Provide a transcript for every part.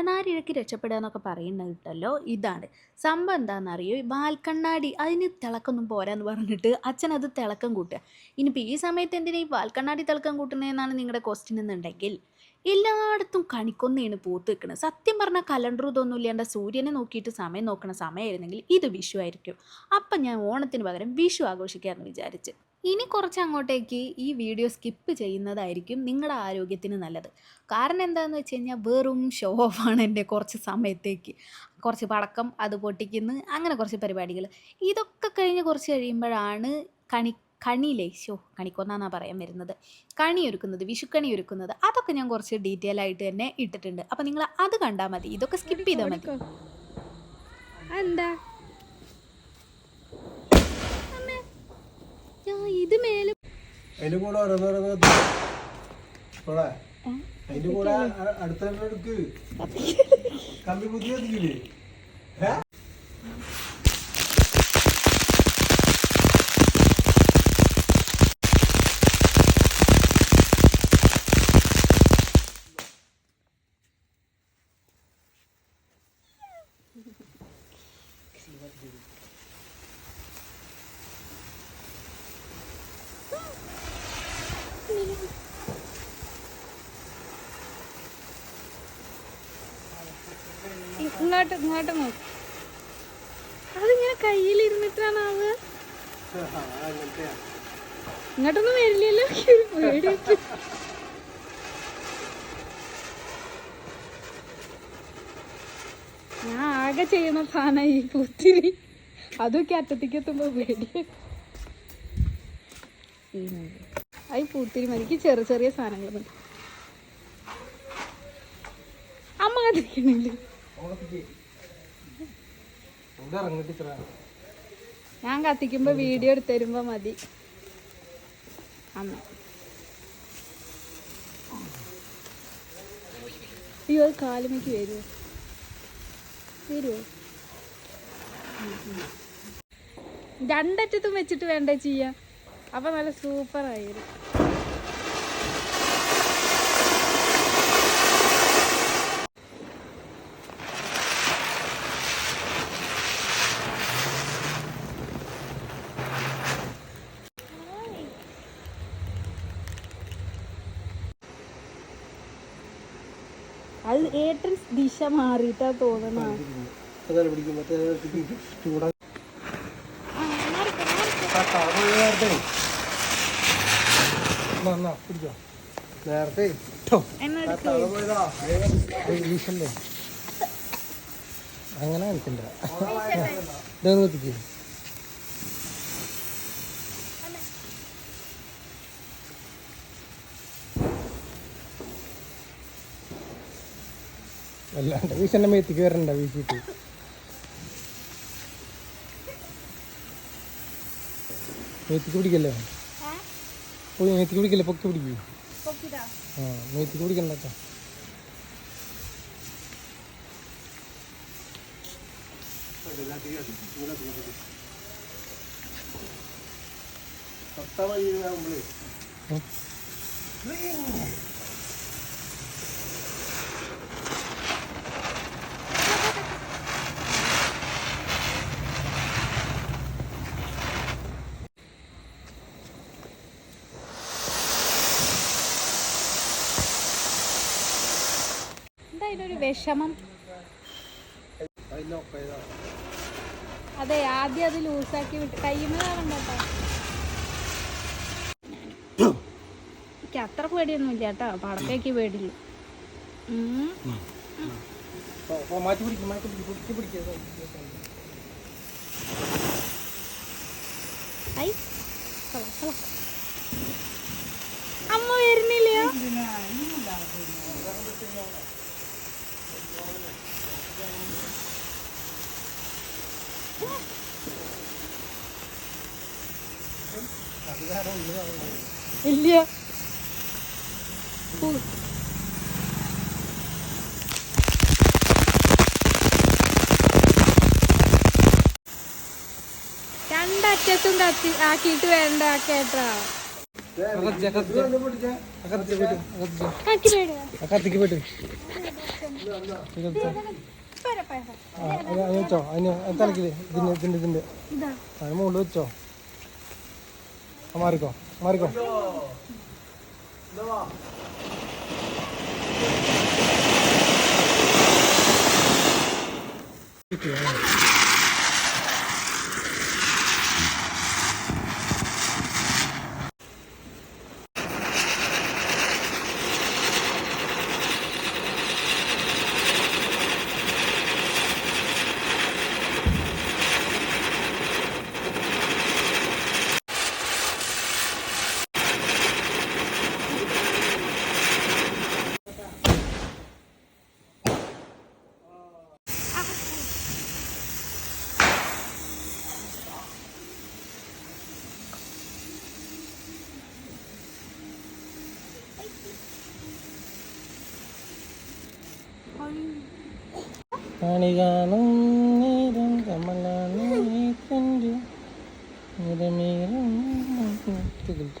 തലനാരിഴയ്ക്ക് രക്ഷപ്പെടുക എന്നൊക്കെ പറയുന്നത് കിട്ടല്ലോ ഇതാണ്. സംഭവം എന്താണെന്നറിയോ? ഈ വാൽക്കണ്ണാടി അതിന് തിളക്കൊന്നും പോരാന്ന് പറഞ്ഞിട്ട് അച്ഛൻ അത് തിളക്കം കൂട്ടുക. ഇനിയിപ്പോൾ ഈ സമയത്ത് എന്തിനാ ഈ വാൽക്കണ്ണാടി തിളക്കം കൂട്ടുന്നതെന്നാണ് നിങ്ങളുടെ ക്വസ്റ്റ്യൻ എന്നുണ്ടെങ്കിൽ എല്ലായിടത്തും കണിക്കൊന്നയാണ് പൂത്ത് നിൽക്കുന്നത് സത്യം പറഞ്ഞാൽ കലണ്ടർ ഇതൊന്നും ഇല്ലാണ്ട് സൂര്യനെ നോക്കിയിട്ട് സമയം നോക്കണ സമയമായിരുന്നെങ്കിൽ ഇത് വിഷു ആയിരിക്കും. അപ്പം ഞാൻ ഓണത്തിന് പകരം വിഷു ആഘോഷിക്കാമെന്ന് വിചാരിച്ച്. ഇനി കുറച്ച് അങ്ങോട്ടേക്ക് ഈ വീഡിയോ സ്കിപ്പ് ചെയ്യുന്നതായിരിക്കും നിങ്ങളുടെ ആരോഗ്യത്തിന് നല്ലത്. കാരണം എന്താണെന്ന് വെച്ച് കഴിഞ്ഞാൽ വെറും ഷോ ഓഫാണ് എന്റെ കുറച്ച് സമയത്തേക്ക്. കുറച്ച് പടക്കം അത് പൊട്ടിക്കുന്നു അങ്ങനെ കുറച്ച് പരിപാടികൾ ഇതൊക്കെ കഴിഞ്ഞ് കുറച്ച് കഴിയുമ്പോഴാണ് കണി കണിയിലെ ഷോ കണിക്കൊന്നാണെന്നാണ് പറയാൻ വരുന്നത്. കണി ഒരുക്കുന്നത് വിഷുക്കണി ഒരുക്കുന്നത് അതൊക്കെ ഞാൻ കുറച്ച് ഡീറ്റെയിൽ ആയിട്ട് തന്നെ ഇട്ടിട്ടുണ്ട്. അപ്പം നിങ്ങൾ അത് കണ്ടാൽ മതി. ഇതൊക്കെ സ്കിപ്പ് ചെയ്താൽ മതി. എന്താ ഇത് മേലും അതിന്റെ കൂടെ ഓരോന്നോരോന്ന് ഇവിടെ അതിന്റെ കൂടെ അ- അടുത്ത കമ്പി കുത്തി ഇങ്ങോട്ട് ഇങ്ങോട്ട് നോക്ക്. അതിങ്ങനെ അങ്ങനത്തെയാ. ഇങ്ങോട്ടൊന്നും വരില്ലല്ലോ. പേടിയിട്ട് ഞാൻ ആകെ ചെയ്യുന്ന സാധനം ഈ പൂത്തിരി അതൊക്കെ അറ്റത്തേക്ക് എത്തുമ്പോ പേടി. ഈ പൂത്തിരി മരിക്ക് ചെറിയ ചെറിയ സാധനങ്ങളൊന്നും മതി അമ്മ കത്തിക്കണില്ലേ ഞാൻ കത്തിക്കുമ്പോ വീഡിയോ എടുത്തരുമ്പോ മതി. അമ്മ. അയ്യോ അത് കാലുമയ്ക്ക് വരുമോ വരുമോ രണ്ടറ്റത്തും വെച്ചിട്ട് വേണ്ട ചെയ്യാ? അപ്പൊ നല്ല സൂപ്പർ ഏറ്റവും ദിശ മാറിയിട്ടാ തോന്നണ. അങ്ങനെ നേരത്തെ. എന്നാ, പിടിച്ചോ നേരത്തെ ഇട്ടോ എന്നാ ആ തവ പോയതാ വീശല്ലേ അങ്ങനെ എനിക്കുണ്ട ഇതൊന്ന് കുത്തിക്ക് അല്ലാണ്ട് വീശന്റെ മേത്തിക്ക് വരണ്ട വീശിട്ട്. മേത്തിക്ക് പിടിക്കല്ലേ? മേത്തിക്ക് പിടിക്കല്ലേ? പൊക്കി പിടിക്കൂ. ആ മേത്തിക്ക് പിടിക്കണ്ട കേട്ടോ എന്താ ഇതിനൊരു വിഷമം. അതെ ആദ്യം അത് ലൂസാക്കി വിട്ട് കേട്ടോ. എനിക്ക് അത്ര പേടിയൊന്നും ഇല്ല കേട്ടോ പടത്തേക്ക് പേടില്ല അമ്മ മാറ്റി പിടിക്കും മാറ്റി പിടിക്കും പൊക്കി പിടിക്കുക ഐ, കള, കള. അമ്മ വരുന്നില്ലയോ ഇല്ല. രണ്ടറ്റത്തും കത്തി ആക്കിയിട്ട് വേണ്ട കേട്ടാ അകത്തേക്ക് പോയിട്ട് അകത്തേക്ക് പോയിട്ട് അത് വെച്ചോ. അതിന് തലക്കിൽ ഇതിന്റെ ഇതിന്റെ ഇതിന്റെ. ഇതാ. അതിന് മുകളിൽ വെച്ചോ. മാറിക്കോ. മാറിക്കോ. കണി കാണും നേരം കമലാണ് കണ്ടു. നിറമേറും തികൾച്ച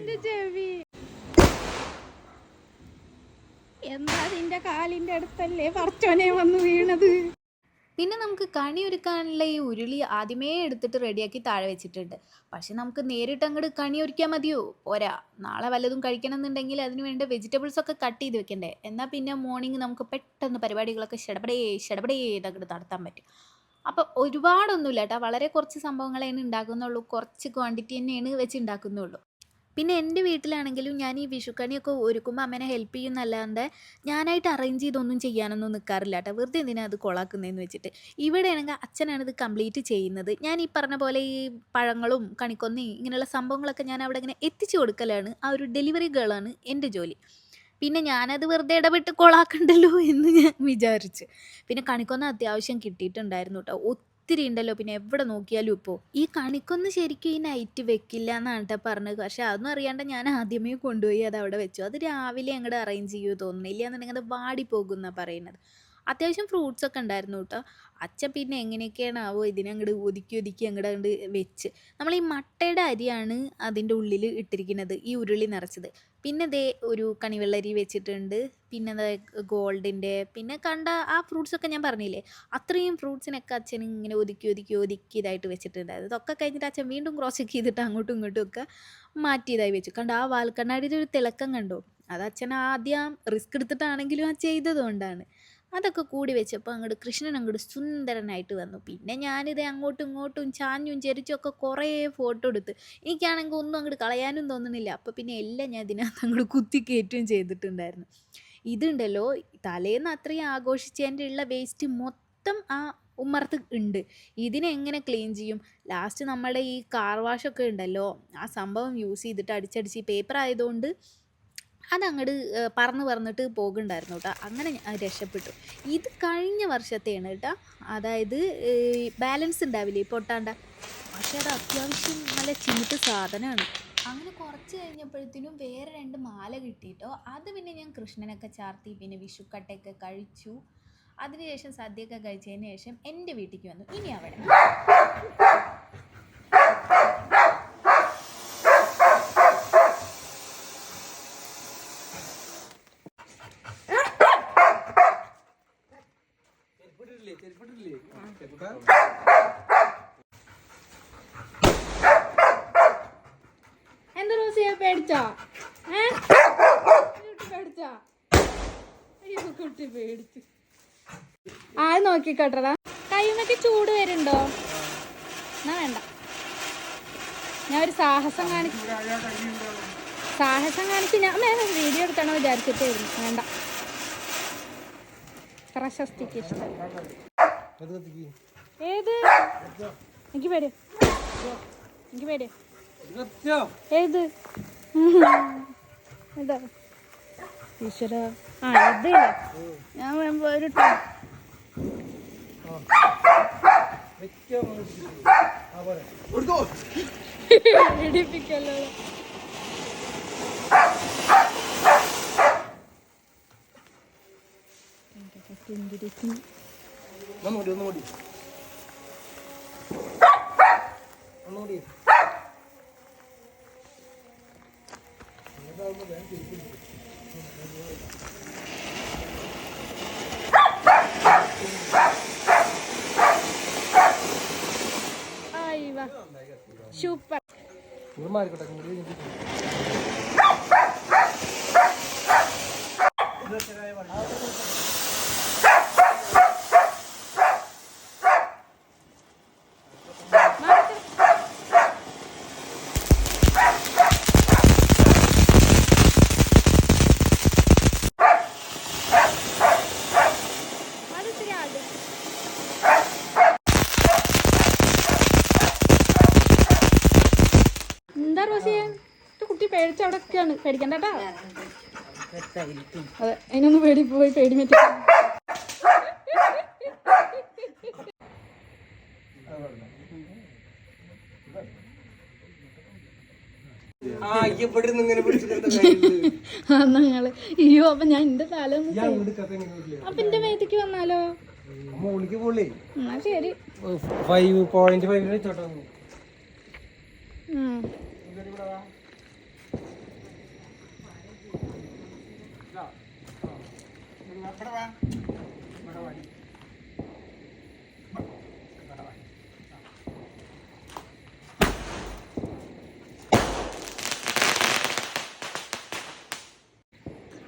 എന്റെ ചെവി. എന്താ നിന്റെ കാലിന്റെ അടുത്തല്ലേ പറച്ചോനെ വന്ന് വീണത്? പിന്നെ നമുക്ക് കണി ഒരുക്കാനുള്ള ഈ ഉരുളി ആദ്യമേ എടുത്തിട്ട് റെഡിയാക്കി താഴെ വെച്ചിട്ടുണ്ട്. പക്ഷെ നമുക്ക് നേരിട്ട് അങ്ങോട്ട് കണി ഒരുക്കിയാൽ മതിയോ? പോരാ. നാളെ വല്ലതും കഴിക്കണം എന്നുണ്ടെങ്കിൽ അതിന് വേണ്ട വെജിറ്റബിൾസ് ഒക്കെ കട്ട് ചെയ്ത് വെക്കണ്ടേ? എന്നാൽ പിന്നെ മോർണിംഗ് നമുക്ക് പെട്ടെന്ന് പരിപാടികളൊക്കെ ഷടപടേ ഷടപടേ ഇതങ്ങോട്ട് നടത്താൻ പറ്റും. അപ്പോൾ ഒരുപാടൊന്നുമില്ല കേട്ടോ. വളരെ കുറച്ച് സംഭവങ്ങളേ ഉണ്ടാക്കുന്നുള്ളൂ. കുറച്ച് ക്വാണ്ടിറ്റി തന്നെയാണ് വെച്ച് ഉണ്ടാക്കുന്നുള്ളൂ. പിന്നെ എന്റെ വീട്ടിലാണെങ്കിലും ഞാൻ ഈ വിഷുക്കണിയൊക്കെ ഒരുക്കുമ്പോൾ അമ്മേനെ ഹെൽപ്പ് ചെയ്യുന്നല്ലാണ്ട് ഞാനായിട്ട് അറേഞ്ച് ചെയ്തൊന്നും ചെയ്യാനൊന്നും നിൽക്കാറില്ല കേട്ടോ. വെറുതെ എന്തിനാ അത് കൊളാക്കുന്നതെന്ന് വെച്ചിട്ട്. ഇവിടെയാണെങ്കിൽ അച്ഛനാണ് ഇത് കംപ്ലീറ്റ് ചെയ്യുന്നത്. ഞാൻ ഈ പറഞ്ഞ പോലെ ഈ പഴങ്ങളും കണിക്കൊന്നി ഇങ്ങനെയുള്ള സംഭവങ്ങളൊക്കെ ഞാൻ അവിടെ ഇങ്ങനെ എത്തിച്ചു കൊടുക്കലാണ്. ആ ഒരു ഡെലിവറി ഗേളാണ് എന്റെ ജോലി. പിന്നെ ഞാനത് വെറുതെ ഇടപെട്ട് കൊളാക്കണ്ടല്ലോ എന്ന് ഞാൻ വിചാരിച്ച്. പിന്നെ കണിക്കൊന്ന അത്യാവശ്യം കിട്ടിയിട്ടുണ്ടായിരുന്നു കേട്ടോ. ഒത്തിരി ഉണ്ടല്ലോ. പിന്നെ എവിടെ നോക്കിയാലും ഇപ്പോൾ ഈ കണിക്കൊന്ന് ശരിക്കും ഈ നൈറ്റ് വെക്കില്ല എന്നാണ് കേട്ടോ പറഞ്ഞത്. പക്ഷെ അതൊന്നും അറിയാണ്ട് ഞാൻ ആദ്യമേ കൊണ്ടുപോയി അത് അവിടെ വെച്ചു. അത് രാവിലെ അങ്ങോട്ട് അറേഞ്ച് ചെയ്യുമോ തോന്നുന്നില്ല എന്നുണ്ടെങ്കിൽ അത് വാടി എന്നാണ് പറയുന്നത്. അത്യാവശ്യം ഫ്രൂട്ട്സ് ഒക്കെ ഉണ്ടായിരുന്നു കേട്ടോ അച്ഛൻ പിന്നെ ഇതിനെ അങ്ങട് ഒതുക്കി ഒതുക്കി അങ്ങോട്ട് അങ്ങോട്ട് വെച്ച്. നമ്മൾ ഈ മട്ടയുടെ അരിയാണ് അതിന്റെ ഉള്ളിൽ ഇട്ടിരിക്കുന്നത് ഈ ഉരുളി നിറച്ചത്. പിന്നെ ദേ ഒരു കണിവെള്ളരി വെച്ചിട്ടുണ്ട് പിന്നെ ഗോൾഡിന്റെ പിന്നെ കണ്ട ആ ഫ്രൂട്ട്സ് ഒക്കെ ഞാൻ പറഞ്ഞില്ലേ അത്രയും ഫ്രൂട്ട്സിനൊക്കെ അച്ഛൻ ഇങ്ങനെ ഒതുക്കി ഒതുക്കി ഒതുക്കി ഇതായിട്ട് വെച്ചിട്ടുണ്ടായിരുന്നു. ഇതൊക്കെ കഴിഞ്ഞിട്ട് അച്ഛൻ വീണ്ടും ക്രോസ് ചെക്ക് ചെയ്തിട്ട് അങ്ങോട്ടും ഇങ്ങോട്ടും ഒക്കെ മാറ്റിയതായി വെച്ചു. കണ്ട ആ വാൽക്കണ്ണാടിയുടെ ഒരു തിളക്കം കണ്ടോ? അത് അച്ഛൻ ആദ്യം റിസ്ക് എടുത്തിട്ടാണെങ്കിലും ആ ചെയ്തതുകൊണ്ടാണ് അതൊക്കെ കൂടി വെച്ചപ്പോൾ അങ്ങോട്ട് കൃഷ്ണൻ അങ്ങോട്ട് സുന്ദരനായിട്ട് വന്നു. പിന്നെ ഞാനിത് അങ്ങോട്ടും ഇങ്ങോട്ടും ചാഞ്ഞും ചെരിച്ചും ഒക്കെ കുറേ ഫോട്ടോ എടുത്ത്. എനിക്കാണെങ്കിൽ ഒന്നും അങ്ങോട്ട് കളയാനും തോന്നുന്നില്ല അപ്പോൾ പിന്നെ എല്ലാം ഞാൻ ഇതിനകത്ത് അങ്ങോട്ട് കുത്തി കയറ്റുകയും ചെയ്തിട്ടുണ്ടായിരുന്നു. ഇതുണ്ടല്ലോ തലേന്ന് അത്രയും ആഘോഷിച്ചതിന്റെ ഉള്ള വേസ്റ്റ് മൊത്തം ആ ഉമ്മർത്ത് ഉണ്ട് ഇതിനെ എങ്ങനെ ക്ലീൻ ചെയ്യും? ലാസ്റ്റ് നമ്മുടെ ഈ കാർ വാഷൊക്കെ ഉണ്ടല്ലോ ആ സംഭവം യൂസ് ചെയ്തിട്ട് അടിച്ചടിച്ച് പേപ്പർ ആയതുകൊണ്ട് അതങ്ങോട്ട് പറന്ന് പറന്നിട്ട് പോകുന്നുണ്ടായിരുന്നു കേട്ടോ അങ്ങനെ രക്ഷപ്പെട്ടു. ഇത് കഴിഞ്ഞ വർഷത്തെയാണ് കേട്ടോ അതായത് ബാലൻസ് ഉണ്ടാവില്ലേ പൊട്ടാണ്ട. പക്ഷെ അത് അത്യാവശ്യം നല്ല ചീത്ത സാധനമാണ് അങ്ങനെ കുറച്ച് കഴിഞ്ഞപ്പോഴത്തേനും വേറെ രണ്ട് മാല കിട്ടിയിട്ടോ അത് പിന്നെ ഞാൻ കൃഷ്ണനൊക്കെ ചാർത്തി പിന്നെ വിഷുക്കട്ടയൊക്കെ കഴിച്ചു. അതിനുശേഷം സദ്യയൊക്കെ കഴിച്ചതിന് ശേഷം എന്റെ വീട്ടിലേക്ക് വന്നു. ഇനി അവിടെ എന്താ റോസിയ പേടിച്ചോ കുട്ടി പേടിച്ചോ ആ നോക്കിക്കോട്ടടാ. കൈമൊക്കെ ചൂട് വരുന്നുണ്ടോ? എന്നാ വേണ്ട. ഞാൻ ഒരു സാഹസം കാണിച്ചു സാഹസം കാണിച്ച് ഞാൻ വേണം വീഡിയോ എടുക്കണോ വിചാരിച്ചിട്ടായിരുന്നു. വേണ്ട. പ്രശസ്തിക്ക് ഇഷ്ടം. ഏത്? എനിക്ക് പേടിയോ. എനിക്ക് പേടിയോ. ഏത്? ഇതാ. ഈശ്വര. ആ ഇത് ഞാൻ വരുമ്പോ ഒരു ഇടിപ്പിക്കല്ലോ എന്തൊക്കെ ചിന്തിരിക്കുന്നു ഒന്നുകൂടി ഒന്നുകൂടി. ഒന്നുകൂടി. സൂപ്പർ. ഇത് മാറിക്കോട്ടെ ഇങ്ങോട്ട് കഴിഞ്ഞിട്ട് അത് ഇത്തിരി ആദ്യം എന്താ റോസിയെ കുട്ടി പേടിച്ച അവിടെ ഒക്കെയാണ് പേടിക്കണ്ട കേട്ടാ. അതെ അതിനൊന്ന് പേടി പോയി പേടി മറ്റേ. ഞങ്ങൾ അയ്യോ അപ്പൊ ഞാൻ എന്റെ തല അപ്പൊ എന്റെ മേത്തേക്ക് വന്നാലോ? എന്നാ ശരി. Five point five.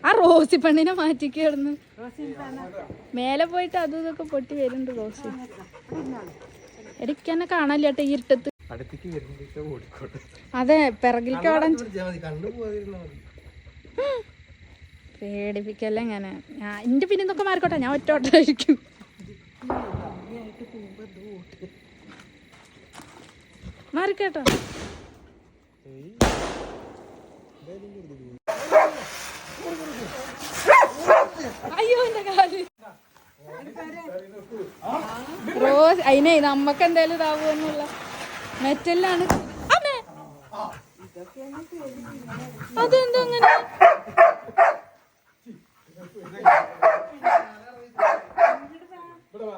ആ റോസി പെണ്ണിനെ മാറ്റിക്കായിരുന്നു മേലെ പോയിട്ട് അതും ഇതൊക്കെ പൊട്ടി വരുന്നുണ്ട് റോസി. കാണാനില്ല കേട്ടോ ഈ ഇരുട്ടത്ത്. വരുമ്പോഴേക്ക് ഓടിക്കോട്ടെ അതെ പിറകിലേക്ക് പേടിപ്പിക്കല്ലേ ഇങ്ങനെ. ഞാൻ എന്റെ പിന്നെ ഇതൊക്കെ മാറിക്കോട്ടെ ഞാൻ ഒറ്റ ഓട്ടായിരിക്കും മാറിക്കോട്ടോ. അയ്യോ എന്റെ കാൽ. റോസ് അതിനെ നമ്മക്ക് എന്തായാലും ഇതാവുമെന്നുള്ള മെറ്റലിലാണ്. അമ്മേ. അതെന്താ അങ്ങനെ? ഷോ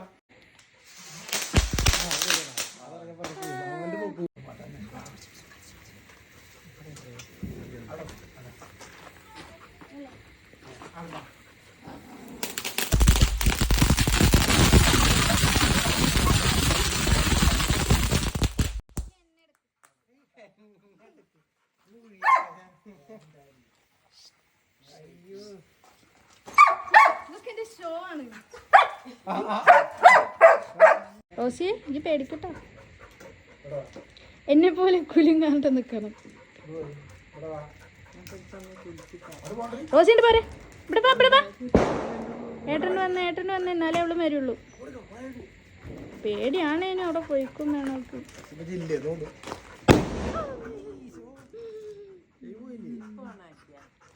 റോസിയെ ഇനി പേടിക്കട്ടോ. എന്നെ പോലെ കുലും കാണട്ടെ നിക്കണം. റോസിന്റെ പോരെ. ഇവിടെ പാ ഇവിടെ പാ ഏട്ടൻ വന്ന ഏട്ടൻ വന്ന. എന്നാലേ അവൾ വരുള്ളൂ. പേടിയാണേനും അവിടെ പോയിക്കും വേണം അവൾക്ക് ഇപ്പൊ ജില്ല അതുകൊണ്ട്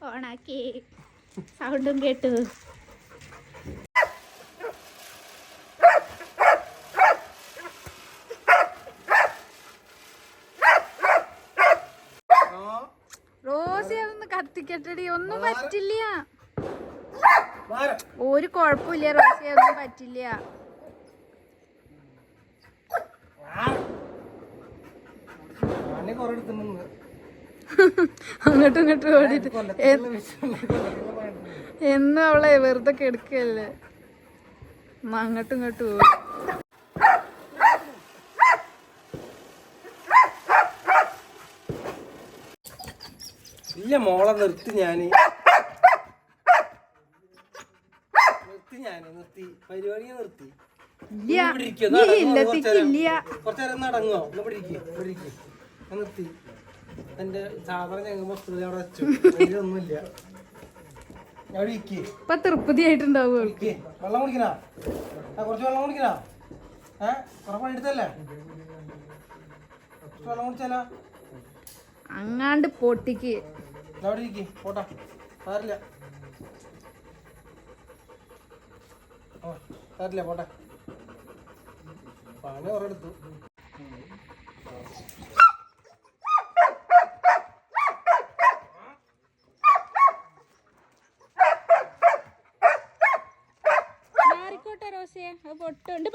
ഓണാക്കി സൗണ്ടും കേട്ടു റോസി അതൊന്ന് കത്തിക്കട്ടടി ഒന്നും പറ്റില്ല ഒരു കുഴപ്പമില്ല റോസി ഒന്നും പറ്റില്ല കുറെ എടുത്തിട്ടുണ്ട് അങ്ങോട്ടും ഇങ്ങോട്ടും ഓടിയിട്ട്. എന്നും അവളെ വെറുതെ കെടുക്കല്ലേ? അങ്ങോട്ടും ഇങ്ങോട്ടും ഓടി. ഇല്ല മോളെ നിർത്തി ഞാൻ. നിർത്തി ഞാൻ നിർത്തി. പരിപാടി നിർത്തി. ഇല്ല. നടങ്ങോ ഇവിടെ ഇരിക്ക്, ഇവിടെ ഇരിക്ക്. നിർത്തി. എന്റെ ഞങ്ങൾ അവിടെ വെച്ചു. അതിലൊന്നുമില്ല. ഞാൻ ഇവിടെ ഇരിക്ക്. ഇപ്പൊ തൃപ്തി ആയിട്ടുണ്ടാവും അവൾക്ക് വെള്ളം കുടിക്കണോ? കുറച്ച് വെള്ളം കുടിക്കണോ? ഏ? കുറെ പണിയെടുത്തല്ലേ കുറച്ച് വെള്ളം കുടിച്ചാലോ? അങ്ങാണ്ട് പൊട്ടിക്ക്. പോട്ടെ അവിടെ ഇരിക്ക്. പോട്ടാ. ഓ പണി കുറെ എടുത്തു മാറിക്കോട്ടെ റോസിയെ. അത് പൊട്ടുണ്ട്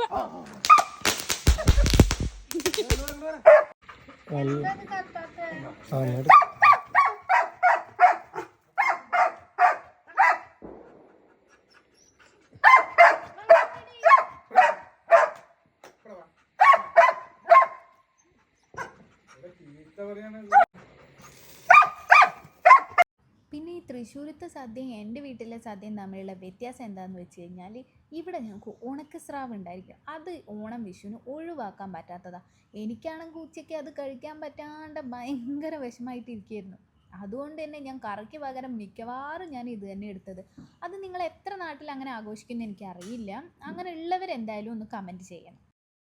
പിന്നെ ഈ തൃശ്ശൂരത്തെ സദ്യയും എന്റെ വീട്ടിലെ സദ്യയും തമ്മിലുള്ള വ്യത്യാസം എന്താണെന്ന് വെച്ച് കഴിഞ്ഞാൽ ഇവിടെ ഞങ്ങൾക്ക് ഉണക്കസ്രാവ് ഉണ്ടായിരിക്കും അത് ഓണം വിഷുവിന് ഒഴിവാക്കാൻ പറ്റാത്തതാണ് എനിക്കാണെങ്കിൽ ഉച്ചയ്ക്ക് അത് കഴിക്കാൻ പറ്റാണ്ട് ഭയങ്കര വിഷമായിട്ടിരിക്കുകയായിരുന്നു അതുകൊണ്ട് തന്നെ ഞാൻ കറിക്ക് പകരം മിക്കവാറും ഞാൻ ഇത് തന്നെ എടുത്തത്. അത് നിങ്ങൾ എത്ര നാട്ടിൽ അങ്ങനെ ആഘോഷിക്കുന്നു എനിക്കറിയില്ല. അങ്ങനെ ഉള്ളവരെന്തായാലും ഒന്ന് കമന്റ് ചെയ്യണം.